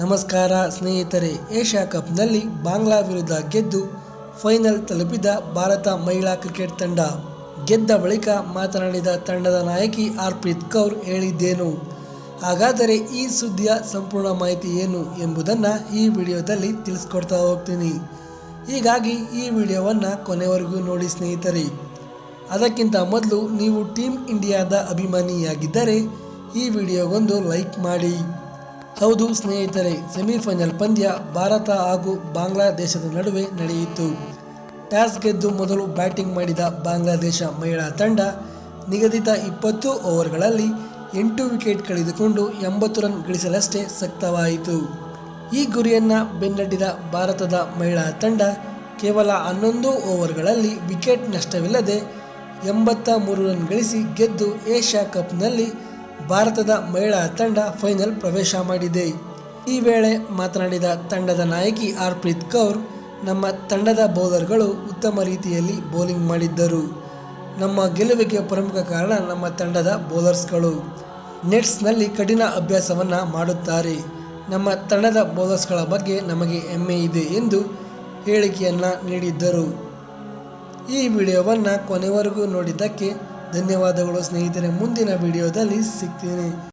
ನಮಸ್ಕಾರ ಸ್ನೇಹಿತರೆ, ಏಷ್ಯಾ ಕಪ್ನಲ್ಲಿ ಬಾಂಗ್ಲಾ ವಿರುದ್ಧ ಗೆದ್ದು ಫೈನಲ್ ತಲುಪಿದ ಭಾರತ ಮಹಿಳಾ ಕ್ರಿಕೆಟ್ ತಂಡ. ಗೆದ್ದ ಬಳಿಕ ಮಾತನಾಡಿದ ತಂಡದ ನಾಯಕಿ ಆರ್ಪ್ರೀತ್ ಕೌರ್ ಹೇಳಿದ್ದೇನು? ಹಾಗಾದರೆ ಈ ಸುದ್ದಿಯ ಸಂಪೂರ್ಣ ಮಾಹಿತಿ ಏನು ಎಂಬುದನ್ನು ಈ ವಿಡಿಯೋದಲ್ಲಿ ತಿಳಿಸ್ಕೊಡ್ತಾ ಹೋಗ್ತೀನಿ. ಹೀಗಾಗಿ ಈ ವಿಡಿಯೋವನ್ನು ಕೊನೆವರೆಗೂ ನೋಡಿ ಸ್ನೇಹಿತರೆ. ಅದಕ್ಕಿಂತ ಮೊದಲು ನೀವು ಟೀಮ್ ಇಂಡಿಯಾದ ಅಭಿಮಾನಿಯಾಗಿದ್ದರೆ ಈ ವಿಡಿಯೋಗೊಂದು ಲೈಕ್ ಮಾಡಿ. ಹೌದು ಸ್ನೇಹಿತರೆ, ಸೆಮಿಫೈನಲ್ ಪಂದ್ಯ ಭಾರತ ಹಾಗೂ ಬಾಂಗ್ಲಾದೇಶದ ನಡುವೆ ನಡೆಯಿತು. ಟಾಸ್ ಗೆದ್ದು ಮೊದಲು ಬ್ಯಾಟಿಂಗ್ ಮಾಡಿದ ಬಾಂಗ್ಲಾದೇಶ ಮಹಿಳಾ ತಂಡ ನಿಗದಿತ ಇಪ್ಪತ್ತು ಓವರ್ಗಳಲ್ಲಿ ಎಂಟು ವಿಕೆಟ್ ಕಳೆದುಕೊಂಡು ಎಂಬತ್ತು ರನ್ ಗಳಿಸಲಷ್ಟೇ ಸಕ್ತವಾಯಿತು. ಈ ಗುರಿಯನ್ನು ಬೆನ್ನಟ್ಟಿದ ಭಾರತದ ಮಹಿಳಾ ತಂಡ ಕೇವಲ ಹನ್ನೊಂದು ಓವರ್ಗಳಲ್ಲಿ ವಿಕೆಟ್ ನಷ್ಟವಿಲ್ಲದೆ ಎಂಬತ್ತ ಮೂರು ರನ್ ಗಳಿಸಿ ಗೆದ್ದು ಏಷ್ಯಾ ಕಪ್ನಲ್ಲಿ ಭಾರತದ ಮಹಿಳಾ ತಂಡ ಫೈನಲ್ ಪ್ರವೇಶ ಮಾಡಿದೆ. ಈ ವೇಳೆ ಮಾತನಾಡಿದ ತಂಡದ ನಾಯಕಿ ಹರ್ಪ್ರೀತ್ ಕೌರ್, ನಮ್ಮ ತಂಡದ ಬೌಲರ್ಗಳು ಉತ್ತಮ ರೀತಿಯಲ್ಲಿ ಬೌಲಿಂಗ್ ಮಾಡಿದ್ದರು. ನಮ್ಮ ಗೆಲುವಿಗೆ ಪ್ರಮುಖ ಕಾರಣ ನಮ್ಮ ತಂಡದ ಬೌಲರ್ಸ್ಗಳು. ನೆಟ್ಸ್ನಲ್ಲಿ ಕಠಿಣ ಅಭ್ಯಾಸವನ್ನು ಮಾಡುತ್ತಾರೆ. ನಮ್ಮ ತಂಡದ ಬೌಲರ್ಸ್ಗಳ ಬಗ್ಗೆ ನಮಗೆ ಹೆಮ್ಮೆ ಇದೆ ಎಂದು ಹೇಳಿಕೆಯನ್ನು ನೀಡಿದ್ದರು. ಈ ವಿಡಿಯೋವನ್ನು ಕೊನೆವರೆಗೂ ನೋಡಿದ್ದಕ್ಕೆ ಧನ್ಯವಾದಗಳು ಸ್ನೇಹಿತರೆ. ಮುಂದಿನ ವಿಡಿಯೋದಲ್ಲಿ ಸಿಗ್ತೀನಿ.